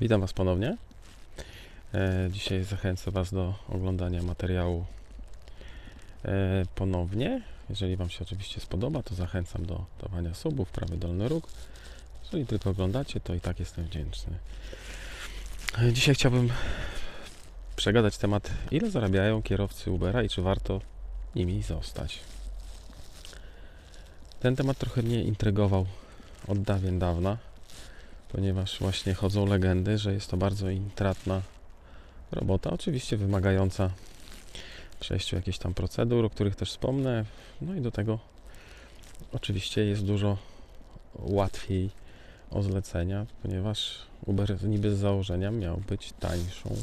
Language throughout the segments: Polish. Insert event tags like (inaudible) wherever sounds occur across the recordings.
Witam Was ponownie. E, Dzisiaj zachęcę Was do oglądania materiału e, ponownie. Jeżeli Wam się oczywiście spodoba, to zachęcam do dawania subów, prawy dolny róg. Jeżeli tylko oglądacie, to i tak jestem wdzięczny. E, Dzisiaj chciałbym przegadać temat, ile zarabiają kierowcy Ubera i czy warto nimi zostać. Ten temat trochę mnie intrygował od dawien dawna ponieważ właśnie chodzą legendy, że jest to bardzo intratna robota, oczywiście wymagająca przejściu jakichś tam procedur, o których też wspomnę. No i do tego oczywiście jest dużo łatwiej o zlecenia, ponieważ Uber niby z założenia miał być tańszą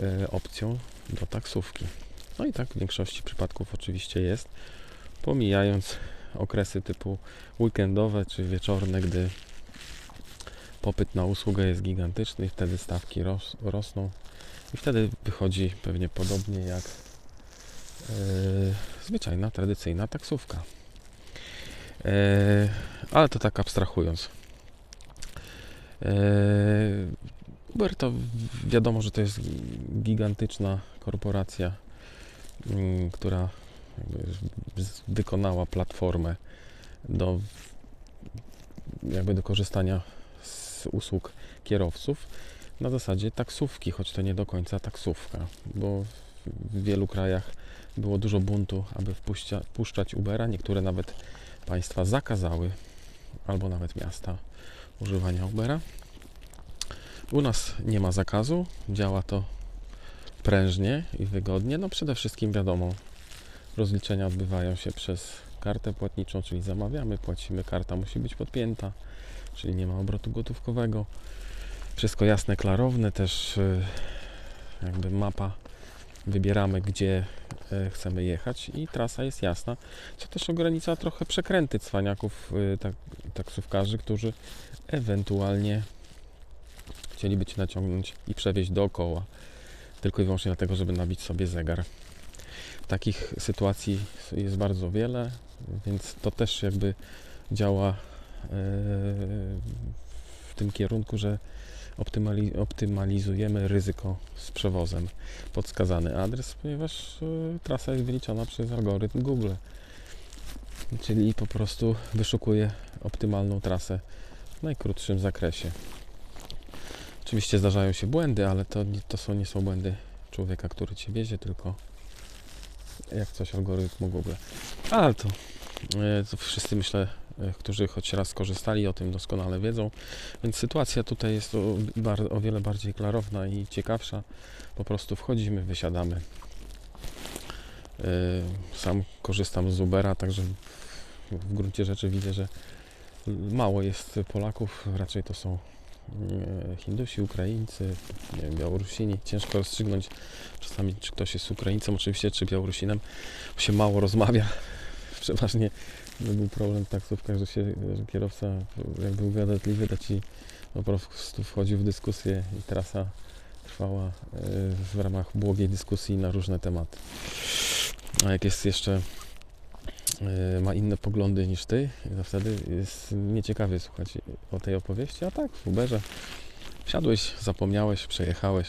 e, opcją do taksówki. No i tak w większości przypadków oczywiście jest, pomijając okresy typu weekendowe czy wieczorne, gdy popyt na usługę jest gigantyczny wtedy stawki ros, rosną i wtedy wychodzi pewnie podobnie jak yy, zwyczajna, tradycyjna taksówka. Yy, ale to tak abstrahując. Yy, Uber to wiadomo, że to jest gigantyczna korporacja, która wykonała platformę do jakby do korzystania usług kierowców na zasadzie taksówki, choć to nie do końca taksówka, bo w- wielu krajach było dużo buntu, aby wpuścia, wpuszczać Ubera. Niektóre nawet państwa zakazały, albo nawet miasta, używania Ubera. U nas nie ma zakazu, działa to prężnie i wygodnie. No przede wszystkim wiadomo, rozliczenia odbywają się przez kartę płatniczą, czyli zamawiamy, płacimy, karta musi być podpięta czyli nie ma obrotu gotówkowego. Wszystko jasne, klarowne, też y, jakby mapa wybieramy, gdzie y, chcemy jechać i trasa jest jasna, co też ogranicza trochę przekręty cwaniaków y, tak, taksówkarzy, którzy ewentualnie chcieliby Cię naciągnąć i przewieźć dookoła, tylko i wyłącznie dlatego, żeby nabić sobie zegar. Takich sytuacji jest bardzo wiele, więc to też jakby działa w tym kierunku, że optymali, optymalizujemy ryzyko z przewozem. Podskazany adres, ponieważ e, trasa jest wyliczona przez algorytm Google. Czyli po prostu wyszukuje optymalną trasę w najkrótszym zakresie. Oczywiście zdarzają się błędy, ale to, to są, nie są błędy człowieka, który cię wiezie, tylko jak coś algorytmu Google. Ale to, e, to wszyscy myślę którzy choć raz skorzystali, o tym doskonale wiedzą. Więc sytuacja tutaj jest o, o wiele bardziej klarowna i ciekawsza. Po prostu wchodzimy, wysiadamy. Yy, Sam korzystam z Ubera, także w- gruncie rzeczy widzę, że mało jest Polaków, raczej to są yy, Hindusi, Ukraińcy, wiem, Białorusini. Ciężko rozstrzygnąć czasami, czy ktoś jest Ukraińcem, oczywiście, czy Białorusinem, się mało rozmawia. (laughs) Przeważnie był problem w taksówkach, że, się, że kierowca jak był gadatliwy, to ci po prostu wchodził w dyskusję i trasa trwała e, w ramach błogiej dyskusji na różne tematy. A jak jest jeszcze e, ma inne poglądy niż ty, to wtedy jest nieciekawie słuchać o tej opowieści, a tak w Uberze. Wsiadłeś, zapomniałeś, przejechałeś,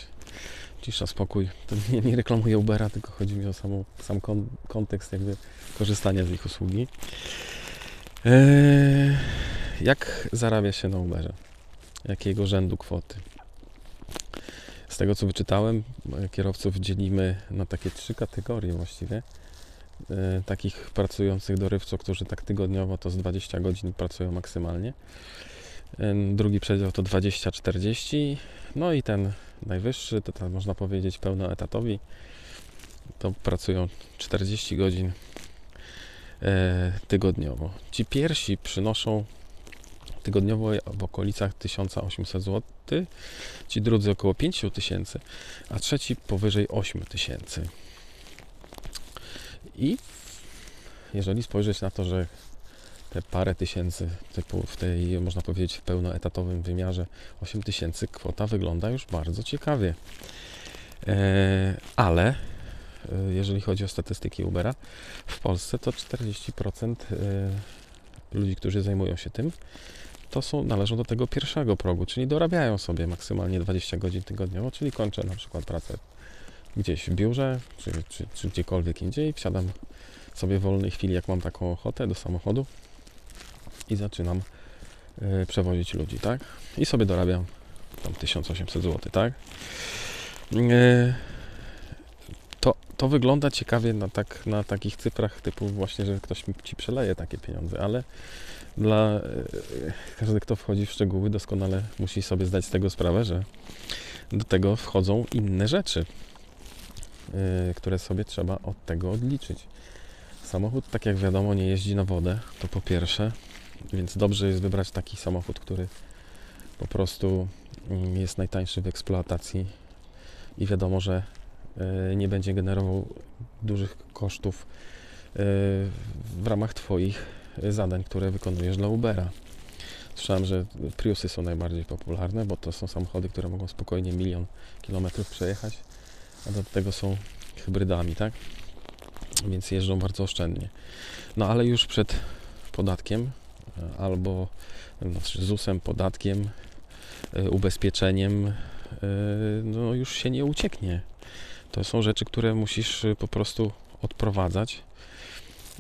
cisza, spokój. To nie, nie reklamuję Ubera, tylko chodzi mi o samą, sam kon, kontekst jakby korzystania z ich usługi. Eee, jak zarabia się na Uberze? Jakiego rzędu kwoty? Z tego co wyczytałem, e, kierowców dzielimy na takie trzy kategorie właściwie. E, takich pracujących dorywczo, którzy tak tygodniowo to z 20 godzin pracują maksymalnie. Drugi przedział to 20-40. No i ten najwyższy, to tam można powiedzieć pełnoetatowi, to pracują 40 godzin e, tygodniowo. Ci pierwsi przynoszą tygodniowo w okolicach 1800 zł, ci drudzy około 5000, a trzeci powyżej 8000. I jeżeli spojrzeć na to, że te parę tysięcy typu w tej, można powiedzieć, w pełnoetatowym wymiarze 8 tysięcy, kwota wygląda już bardzo ciekawie. E, ale e, jeżeli chodzi o statystyki Ubera, w Polsce to 40% e, ludzi, którzy zajmują się tym, to są, należą do tego pierwszego progu, czyli dorabiają sobie maksymalnie 20 godzin tygodniowo, czyli kończę na przykład pracę gdzieś w biurze, czy, czy, czy gdziekolwiek indziej, wsiadam sobie w wolnej chwili, jak mam taką ochotę, do samochodu i zaczynam y, przewozić ludzi, tak? I sobie dorabiam tam 1800 zł, tak? Y, to, to wygląda ciekawie na, tak, na takich cyfrach typu właśnie, że ktoś ci przeleje takie pieniądze, ale dla y, każdy, kto wchodzi w szczegóły, doskonale musi sobie zdać z tego sprawę, że do tego wchodzą inne rzeczy, które sobie trzeba od tego odliczyć. Samochód, tak jak wiadomo, nie jeździ na wodę, to po pierwsze, więc dobrze jest wybrać taki samochód, który po prostu mm, jest najtańszy w eksploatacji i wiadomo, że y, nie będzie generował dużych kosztów y, w ramach Twoich zadań, które wykonujesz dla Ubera. Słyszałem, że Priusy są najbardziej popularne, bo to są samochody, które mogą spokojnie milion kilometrów przejechać, a do tego są hybrydami, tak? Więc jeżdżą bardzo oszczędnie. No ale już przed podatkiem e, albo no, ZUS-em, podatkiem, e, ubezpieczeniem, e, no już się nie ucieknie. To są rzeczy, które musisz po prostu odprowadzać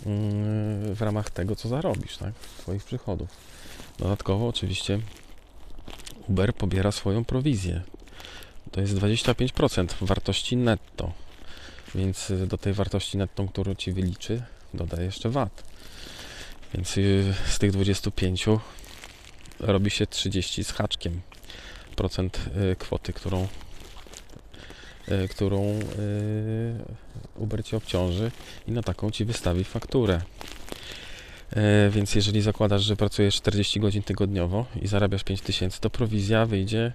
mm, w ramach tego, co zarobisz, tak? Twoich przychodów. Dodatkowo oczywiście Uber pobiera swoją prowizję. To jest 25% wartości netto. Więc do tej wartości netto, którą Ci wyliczy, dodaje jeszcze VAT. Więc y, z tych 25 robi się 30 z haczkiem procent y, kwoty, którą, którą Uber Ci obciąży i na taką Ci wystawi fakturę. Więc jeżeli zakładasz, że pracujesz 40 godzin tygodniowo i zarabiasz 5000, to prowizja wyjdzie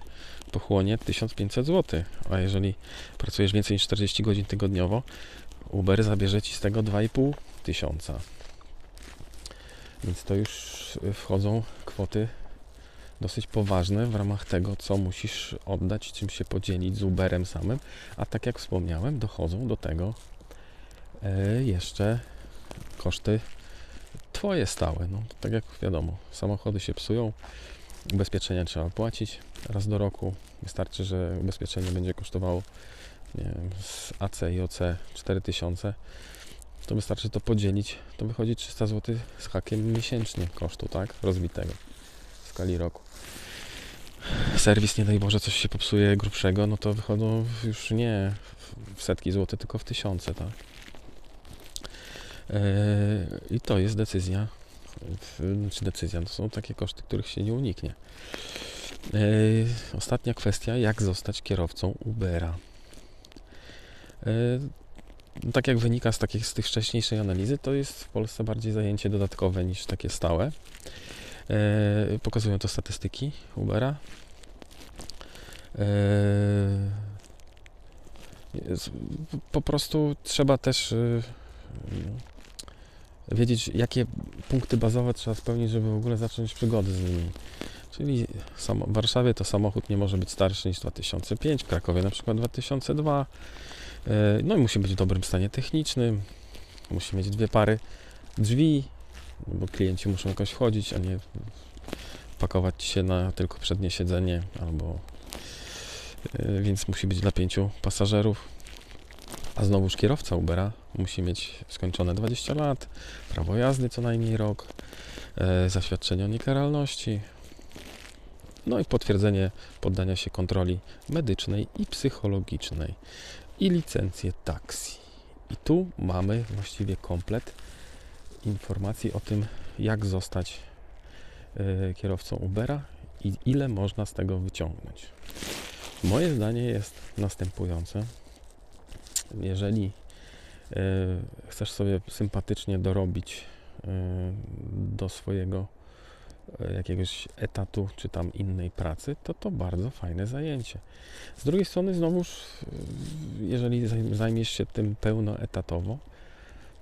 pochłonie 1500 zł. A jeżeli pracujesz więcej niż 40 godzin tygodniowo, Uber zabierze Ci z tego 2,5 tysiąca. Więc to już wchodzą kwoty dosyć poważne w ramach tego, co musisz oddać, czym się podzielić z Uberem samym. A tak jak wspomniałem, dochodzą do tego e, jeszcze koszty Twoje stałe. No, tak jak wiadomo, samochody się psują, ubezpieczenia trzeba płacić raz do roku. Wystarczy, że ubezpieczenie będzie kosztowało nie wiem, z AC i OC 4000 to wystarczy to podzielić, to wychodzi 300 zł z hakiem miesięcznie kosztu, tak? Rozbitego w skali roku. Serwis, nie daj Boże, coś się popsuje grubszego, no to wychodzą już nie w setki złotych, tylko w tysiące, tak? I to jest decyzja, czy decyzja, to są takie koszty, których się nie uniknie. Ostatnia kwestia, jak zostać kierowcą Ubera. No, tak jak wynika z, takich, z tych wcześniejszej analizy, to jest w Polsce bardziej zajęcie dodatkowe niż takie stałe. Pokazują to statystyki Ubera. Po prostu trzeba też wiedzieć, jakie punkty bazowe trzeba spełnić, żeby w ogóle zacząć przygody z nimi. Czyli w Warszawie to samochód nie może być starszy niż 2005, w Krakowie na przykład 2002. E, no i musi być w dobrym stanie technicznym, musi mieć dwie pary drzwi, bo klienci muszą jakoś wchodzić, a nie pakować się na tylko przednie siedzenie, albo e, więc musi być dla pięciu pasażerów. A znowuż kierowca Ubera musi mieć skończone 20 lat, prawo jazdy co najmniej rok, e, zaświadczenie o niekaralności, no i potwierdzenie poddania się kontroli medycznej i psychologicznej i licencję taksi. I tu mamy właściwie komplet informacji o tym, jak zostać e, kierowcą Ubera i ile można z tego wyciągnąć. Moje zdanie jest następujące jeżeli e, chcesz sobie sympatycznie dorobić e, do swojego jakiegoś etatu czy tam innej pracy, to to bardzo fajne zajęcie. Z drugiej strony, znowuż, jeżeli zajmiesz się tym pełnoetatowo,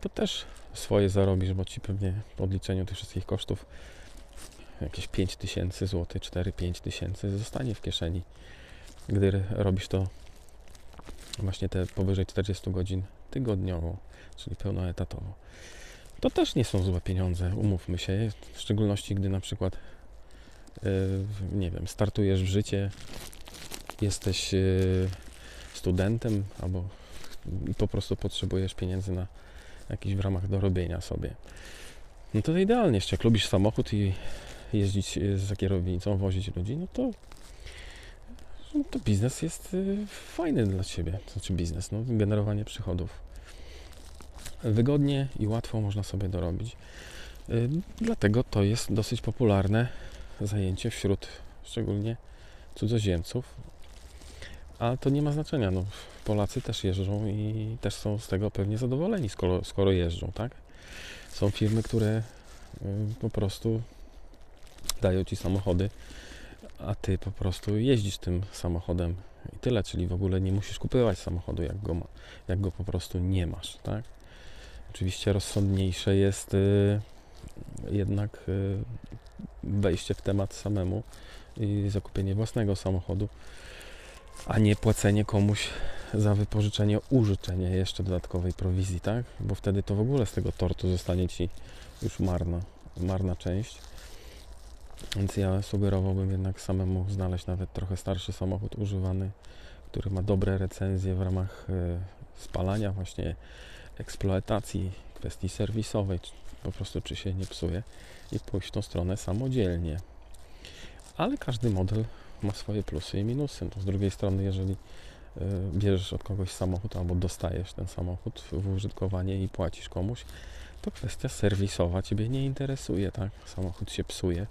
to też swoje zarobisz, bo ci pewnie po odliczeniu tych wszystkich kosztów jakieś 5 tysięcy złotych, 4-5 tysięcy zostanie w kieszeni, gdy robisz to właśnie te powyżej 40 godzin tygodniowo, czyli pełnoetatowo. To też nie są złe pieniądze, umówmy się, w szczególności gdy na przykład nie wiem, startujesz w życie, jesteś y, studentem albo po prostu potrzebujesz pieniędzy na jakiś w ramach dorobienia sobie. No to idealnie, jeszcze jak lubisz samochód i jeździć y, za kierownicą, wozić ludzi, no to, no to biznes jest y, fajny dla Ciebie. Znaczy biznes, no generowanie przychodów. Wygodnie i łatwo można sobie dorobić. Y, Dlatego to jest dosyć popularne zajęcie wśród szczególnie cudzoziemców. Ale to nie ma znaczenia. No, Polacy też jeżdżą i też są z tego pewnie zadowoleni, skoro, skoro jeżdżą, tak? Są firmy, które y, po prostu dają ci samochody, a ty po prostu jeździsz tym samochodem i tyle, czyli w ogóle nie musisz kupować samochodu, jak go, jak go po prostu nie masz, tak? Oczywiście rozsądniejsze jest y, jednak y, wejście w temat samemu i zakupienie własnego samochodu, a nie płacenie komuś za wypożyczenie, użyczenie jeszcze dodatkowej prowizji, tak? Bo wtedy to w ogóle z tego tortu zostanie ci już marna, marna część. Więc ja sugerowałbym jednak samemu znaleźć nawet trochę starszy samochód używany, który ma dobre recenzje w ramach e, spalania, właśnie eksploatacji, kwestii serwisowej, po prostu czy się nie psuje i pójść tą stronę samodzielnie. Ale każdy model ma swoje plusy i minusy. No, z drugiej strony, jeżeli e, bierzesz od kogoś samochód albo dostajesz ten samochód w użytkowanie i płacisz komuś, to kwestia serwisowa Ciebie nie interesuje, tak? Samochód się psuje,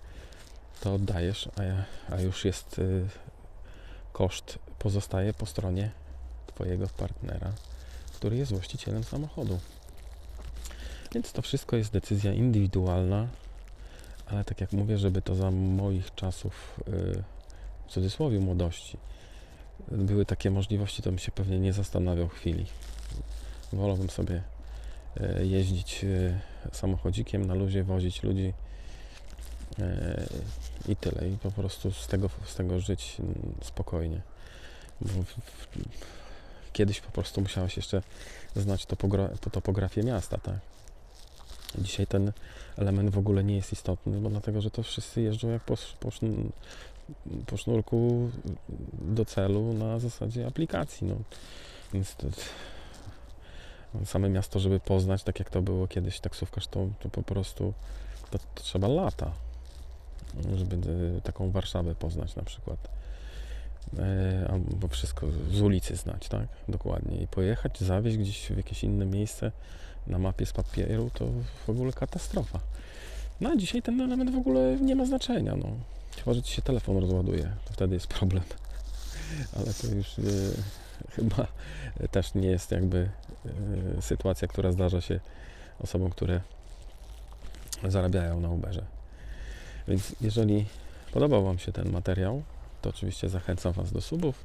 to oddajesz, a, a już jest y, koszt pozostaje po stronie Twojego partnera, który jest właścicielem samochodu. Więc to wszystko jest decyzja indywidualna, ale tak jak mówię, żeby to za moich czasów, y, w cudzysłowie młodości, były takie możliwości, to bym się pewnie nie zastanawiał chwili. Wolałbym sobie y, jeździć y, samochodzikiem na luzie, wozić ludzi i tyle. I po prostu z tego, z tego żyć mm, spokojnie. Bo kiedyś po prostu musiałeś jeszcze znać topogra- topografię miasta, tak? Dzisiaj ten element w ogóle nie jest istotny, bo dlatego, że to wszyscy jeżdżą jak po, po, po sznurku do celu na zasadzie aplikacji. No. Więc to, same miasto, żeby poznać, tak jak to było kiedyś taksówkarz, to, to po prostu to, to trzeba lata, żeby y, taką Warszawę poznać na przykład. E, albo wszystko z ulicy znać, tak? Dokładnie. I pojechać, zawieźć gdzieś w jakieś inne miejsce na mapie z papieru, to w ogóle katastrofa. No a dzisiaj ten element w ogóle nie ma znaczenia, no. Chyba, że ci się telefon rozładuje, to wtedy jest problem. (laughs) Ale to już e, chyba też nie jest jakby e, sytuacja, która zdarza się osobom, które zarabiają na Uberze. Więc jeżeli podobał Wam się ten materiał, to oczywiście zachęcam Was do subów.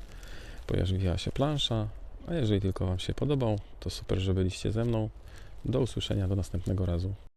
Pojawiła się plansza, a jeżeli tylko Wam się podobał, to super, że byliście ze mną. Do usłyszenia do następnego razu.